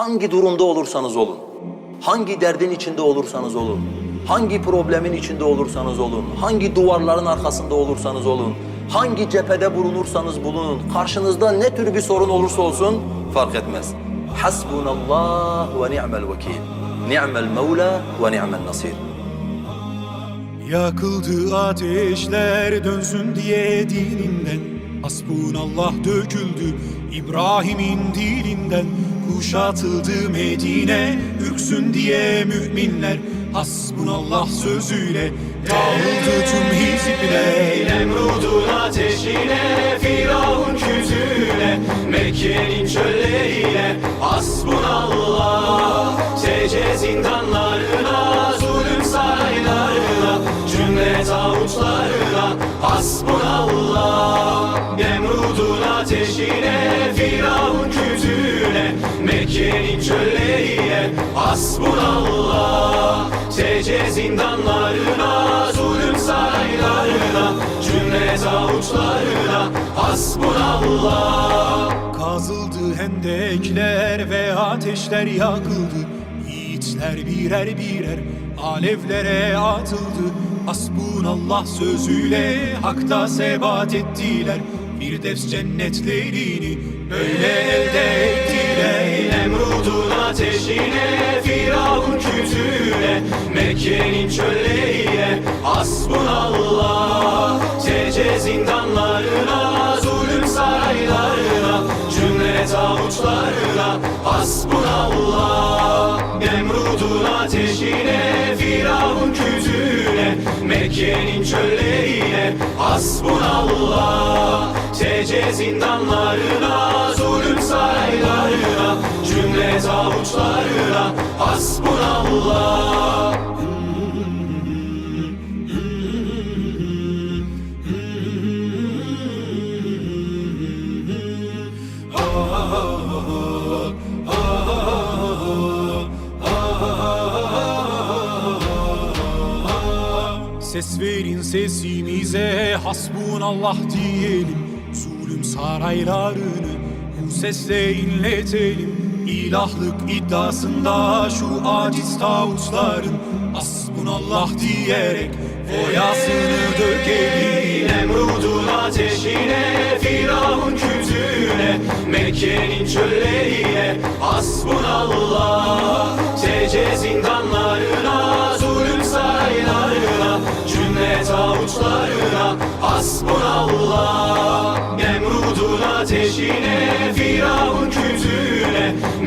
hangi durumda olursanız olun, hangi derdin içinde olursanız olun, hangi problemin içinde olursanız olun, hangi duvarların arkasında olursanız olun, hangi cephede bulunursanız bulunun, karşınızda ne tür bir sorun olursa olsun fark etmez. Hasbunallah ve ni'mel vekil. Ni'mel mevla ve ni'mel nasir. Yakıldı ateşler dönsün diye dininden Hasbunallah döküldü İbrahim'in dilinden Kuşatıldı Medine ürksün diye müminler Hasbunallah sözüyle dağıldı tüm hizipler Nemrud'un ateşine, Firavun kütüğüne, Mekke'nin çöllerine, hasbunallah. Sece zindanlarına, zulüm saraylarına, cümle tağutlarına, hasbunallah. Nemrud'un ateşine, Mekke'nin çöllerine, hasbunallah. Sece zindanlarına, zulüm saraylarına, cümle tağutlarına, hasbunallah. Kazıldı hendekler ve ateşler yakıldı Yiğitler birer birer alevlere atıldı Hasbunallah sözüyle hakta sebat ettiler Firdevs cennetlerini öyle elde ettiler Nemrud'un ateşine, Firavun kütüğüne, Mekke'nin çöllerine, hasbunallah. Sece zindanlarına, zulüm saraylarına, cümle tağutlarına, hasbunallah. Nemrud'un ateşine, Firavun kütüğüne, Mekke'nin çöllerine, hasbunallah. Sece zindanlarına, zulüm saraylarına, cümle tağutlarına, hasbunallah. Ses verin sesimize hasbunallah diyelim Zulüm saraylarını bu sesle inletelim İlahlık iddiasında şu aciz tağutların Hasbunallah diyerek foyasını dökelim Nemrud'un ateşine, Firavun kütüğüne, Mekke'nin çöllerine, hasbunallah. Sece zindanlarına, zulüm saraylarına, cümle tağutlarına, hasbunallah.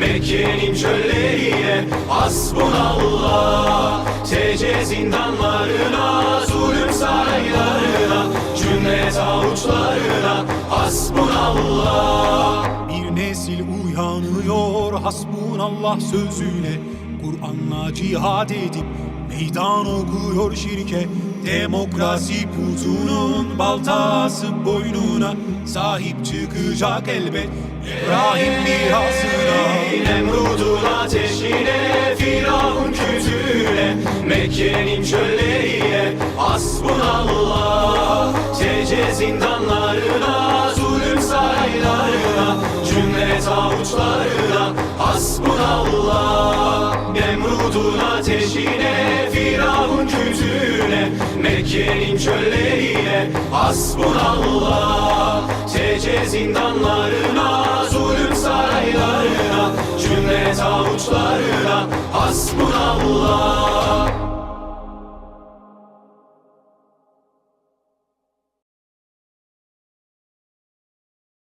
Mekke'nin çöllerine, hasbunallah. Sece zindanlarına, zulüm saraylarına, cümle tağutlarına, hasbunallah. Bir nesil uyanıyor hasbunallah sözüyle Kur'an'la cihad edip meydan okuyor şirke Demokrasi putunun baltası boynuna Sahip çıkacak elbet. İbrahim mirasına. Nemrud'un ateşine, Firavun kütüğüne, Mekke'nin çöllerine, hasbunallah. Sece zindanlarına, Nemrud'un ateşine, Firavun kütüğüne, Mekke'nin çöllerine, hasbunallah. Sece zindanlarına, zulüm saraylarına, cümle tağutlarına, hasbunallah.